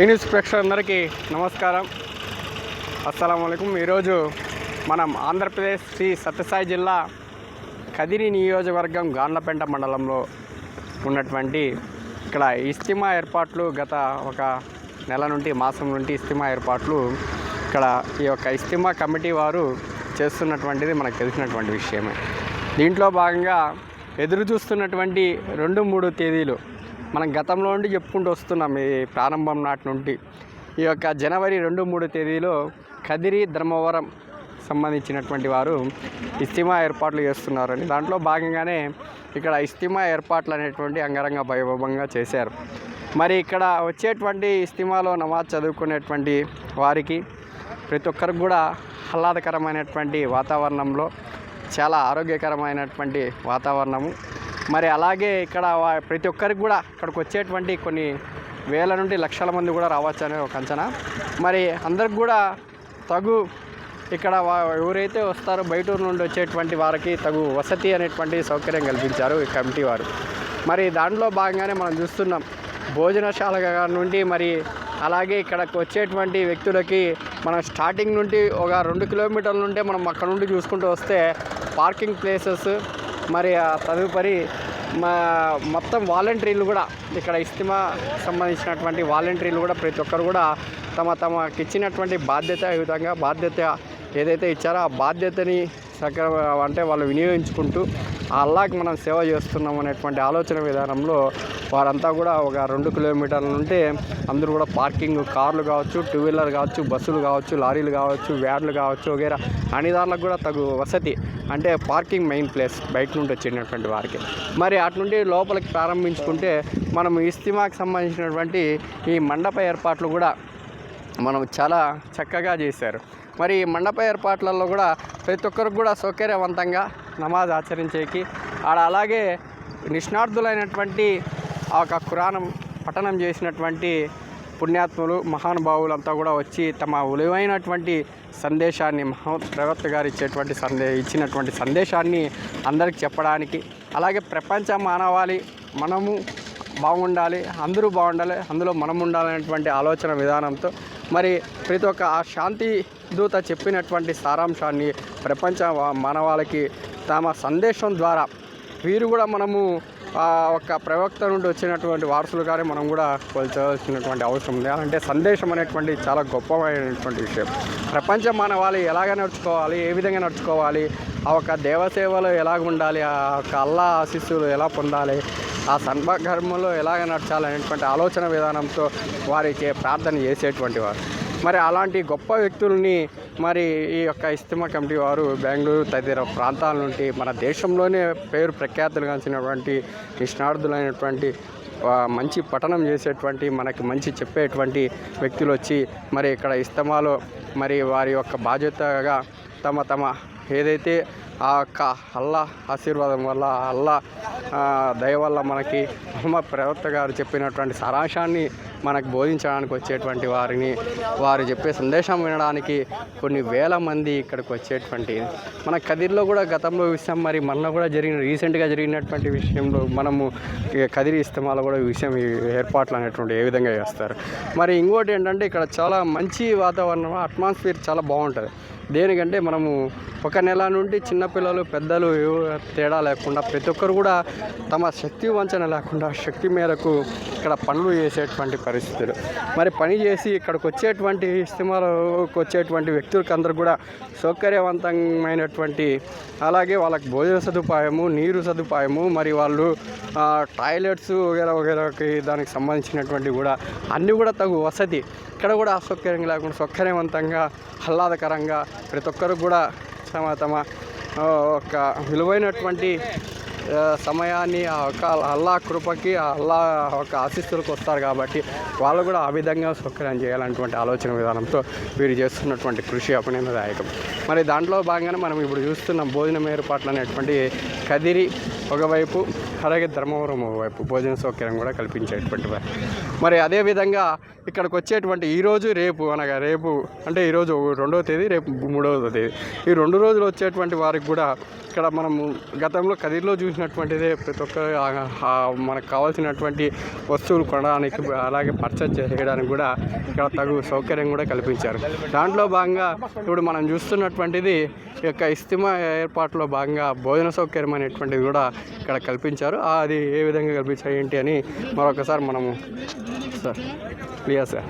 ఈ న్యూస్ ప్రేక్షకులందరికీ నమస్కారం. అస్సలం అయికం ఈరోజు మనం ఆంధ్రప్రదేశ్ శ్రీ సత్యసాయి జిల్లా కదిరి నియోజకవర్గం గాన్లపెంట మండలంలో ఉన్నటువంటి ఇక్కడ ఇస్తిమా ఏర్పాట్లు గత ఒక నెల నుండి మాసం నుండి ఇస్తిమా ఏర్పాట్లు ఇక్కడ ఈ యొక్క ఇస్తిమా కమిటీ వారు చేస్తున్నటువంటిది మనకు తెలిసినటువంటి విషయమే. దీంట్లో భాగంగా ఎదురు చూస్తున్నటువంటి రెండు మూడు తేదీలు మనం గతంలో నుండి చెప్పుకుంటూ వస్తున్నాం ఈ ప్రారంభం నాటి నుండి. ఈ యొక్క జనవరి రెండు మూడు తేదీలో కదిరి ధర్మవరం సంబంధించినటువంటి వారు ఇస్తిమా ఏర్పాట్లు చేస్తున్నారని. దాంట్లో భాగంగానే ఇక్కడ ఇస్తిమా ఏర్పాట్లు అనేటువంటి అంగరంగ వైభవంగా చేశారు. మరి ఇక్కడ వచ్చేటువంటి ఇస్తిమాలో నమాజ్ చదువుకునేటువంటి వారికి ప్రతి ఒక్కరికి కూడా ఆహ్లాదకరమైనటువంటి వాతావరణంలో చాలా ఆరోగ్యకరమైనటువంటి వాతావరణము మరి అలాగే ఇక్కడ ప్రతి ఒక్కరికి కూడా ఇక్కడికి వచ్చేటువంటి కొన్ని వేల నుండి లక్షల మంది కూడా రావచ్చు అనే ఒక అంచనా. మరి అందరికి కూడా తగు ఇక్కడ ఎవరైతే వస్తారో బయటూరు నుండి వచ్చేటువంటి వారికి తగు వసతి అనేటువంటి సౌకర్యం కల్పించారు ఈ కమిటీ వారు. మరి దాంట్లో భాగంగానే మనం చూస్తున్నాం భోజనశాల నుండి మరి అలాగే ఇక్కడికి వచ్చేటువంటి వ్యక్తులకి మనం స్టార్టింగ్ నుండి ఒక రెండు కిలోమీటర్ల నుండే మనం అక్కడ నుండి చూసుకుంటూ వస్తే పార్కింగ్ ప్లేసెస్ మరి ఆ తదుపరి మా మొత్తం వాలంటీర్లు కూడా ఇక్కడ ఇస్తిమా సంబంధించినటువంటి వాలంటీర్లు కూడా ప్రతి ఒక్కరు కూడా తమ తమకి ఇచ్చినటువంటి బాధ్యత విధంగా బాధ్యత ఏదైతే ఇచ్చారో ఆ బాధ్యతని సక్ర అంటే వాళ్ళు వినియోగించుకుంటూ అల్లాకి మనం సేవ చేస్తున్నాం అనేటువంటి ఆలోచన విధానంలో వారంతా కూడా ఒక రెండు కిలోమీటర్ల నుండి అందరూ కూడా పార్కింగ్ కార్లు కావచ్చు టూ వీలర్ కావచ్చు బస్సులు కావచ్చు లారీలు కావచ్చు వ్యాన్లు కావచ్చు వగేరా అన్ని కూడా తగు వసతి అంటే పార్కింగ్ మెయిన్ ప్లేస్ బయట నుండి వచ్చినటువంటి వారికి. మరి అటు నుండి లోపలికి ప్రారంభించుకుంటే మనం ఇస్తిమాకి సంబంధించినటువంటి ఈ మండప ఏర్పాట్లు కూడా మనం చాలా చక్కగా చేశారు. మరి ఈ మండప ఏర్పాట్లలో కూడా ప్రతి ఒక్కరికి కూడా సౌకర్యవంతంగా నమాజ్ ఆచరించేకి. ఆడ అలాగే నిష్ణార్థులైనటువంటి ఆ యొక్క కురాణం పఠనం చేసినటువంటి పుణ్యాత్ములు మహానుభావులంతా కూడా వచ్చి తమ విలువైనటువంటి సందేశాన్ని మహా ప్రవక్త గారు ఇచ్చేటువంటి సందే ఇచ్చినటువంటి సందేశాన్ని అందరికి చెప్పడానికి. అలాగే ప్రపంచ మానవాళి మనము బాగుండాలి అందరూ బాగుండాలి అందులో మనం ఉండాలనేటువంటి ఆలోచన విధానంతో మరి ప్రతి ఒక్క ఆ శాంతి దూత చెప్పినటువంటి సారాంశాన్ని ప్రపంచ మానవాళికి తమ సందేశం ద్వారా వీరు కూడా మనము ఒక ప్రవక్త నుండి వచ్చినటువంటి వారసులుగానే మనం కూడా కొల్చవలసినటువంటి అవసరం ఉంది. అంటే సందేశం అనేటువంటి చాలా గొప్పమైనటువంటి విషయం. ప్రపంచ మానవాళి ఎలాగ నడుచుకోవాలి ఏ విధంగా నడుచుకోవాలి ఆ ఒక దేవసేవలో ఎలాగ ఉండాలి ఆ ఒక అల్లా ఆశీస్సులు ఎలా పొందాలి ఆ సన్మకర్మంలో ఎలాగ నడచాలి అనేటువంటి ఆలోచన విధానంతో వారికి ప్రార్థన చేసేటువంటి వారు. మరి అలాంటి గొప్ప వ్యక్తుల్ని మరి ఈ యొక్క ఇస్తిమా కమిటీ వారు బెంగళూరు తదితర ప్రాంతాల నుండి మన దేశంలోనే పేరు ప్రఖ్యాతులు గాంచినటువంటి నిష్ణార్థులైనటువంటి మంచి పఠనం చేసేటువంటి మనకి మంచి చెప్పేటువంటి వ్యక్తులు వచ్చి మరి ఇక్కడ ఇస్తమాలో మరి వారి యొక్క బాధ్యతగా తమ తమ ఏదైతే ఆ యొక్క అల్లా ఆశీర్వాదం వల్ల అల్లా దయ వల్ల మనకి మహమ్మద్ ప్రవక్త గారు చెప్పినటువంటి సారాంశాన్ని మనకు బోధించడానికి వచ్చేటువంటి వారిని వారు చెప్పే సందేశం వినడానికి కొన్ని వేల మంది ఇక్కడికి వచ్చేటువంటి మన కదిరిలో కూడా గతంలో విషయం మరి మనలో కూడా జరిగిన రీసెంట్గా జరిగినటువంటి విషయంలో మనము కదిరి ఇస్తమాలో కూడా ఈ విషయం ఏర్పాట్లు అనేటువంటి ఏ విధంగా చేస్తారు. మరి ఇంకోటి ఏంటంటే ఇక్కడ చాలా మంచి వాతావరణం అట్మాస్ఫియర్ చాలా బాగుంటుంది. దేనికంటే మనము ఒక నెల నుండి చిన్నపిల్లలు పెద్దలు తేడా లేకుండా ప్రతి ఒక్కరు కూడా తమ శక్తి వంచన లేకుండా శక్తి మేరకు ఇక్కడ పనులు చేసేటువంటి పరిస్థితులు. మరి పని చేసి ఇక్కడికి వచ్చేటువంటి ఇస్తిమాలకు వచ్చేటువంటి వ్యక్తులకు అందరూ కూడా సౌకర్యవంతమైనటువంటి అలాగే వాళ్ళకి భోజన సదుపాయము నీరు సదుపాయము మరి వాళ్ళు టాయిలెట్స్ వగేరా వగేరాకి దానికి సంబంధించినటువంటి కూడా అన్నీ కూడా తగు వసతి. ఇక్కడ కూడా అసౌకర్యం లేకుండా సౌకర్యవంతంగా ఆహ్లాదకరంగా ప్రతి ఒక్కరు కూడా తమ తమ ఒక విలువైనటువంటి సమయాన్ని ఆ యొక్క అల్లా కృపకి అల్లా ఒక ఆశీస్సులకు వస్తారు కాబట్టి వాళ్ళు కూడా ఆ విధంగా సౌకర్యం చేయాలన్నటువంటి ఆలోచన విధానంతో వీరు చేస్తున్నటువంటి కృషి అభినందదాయకం. మరి దాంట్లో భాగంగానే మనం ఇప్పుడు చూస్తున్నాం భోజనం ఏర్పాట్లు అనేటువంటి కదిరి ఒకవైపు అలాగే ధర్మవరం ఒకవైపు భోజన సౌకర్యం కూడా కల్పించేటువంటి మరి అదేవిధంగా ఇక్కడికి వచ్చేటువంటి ఈరోజు రేపు అనగా రేపు అంటే ఈరోజు రెండవ తేదీ రేపు మూడవ తేదీ. ఈ రెండు రోజులు వచ్చేటువంటి వారికి కూడా ఇక్కడ మనము గతంలో కదిరిలో చూసినటువంటిదే ప్రతి ఒక్క మనకు కావాల్సినటువంటి వస్తువులు కొనడానికి అలాగే పర్చేజ్ చేయడానికి కూడా ఇక్కడ తగు సౌకర్యం కూడా కల్పించారు. దాంట్లో భాగంగా ఇప్పుడు మనం చూస్తున్నటువంటిది ఈ యొక్క ఇస్తిమా ఏర్పాటులో భాగంగా భోజన సౌకర్యం అనేటువంటిది కూడా ఇక్కడ కల్పించారు. అది ఏ విధంగా కల్పించారు ఏంటి అని మరొకసారి మనము సార్ క్లియర్ సార్.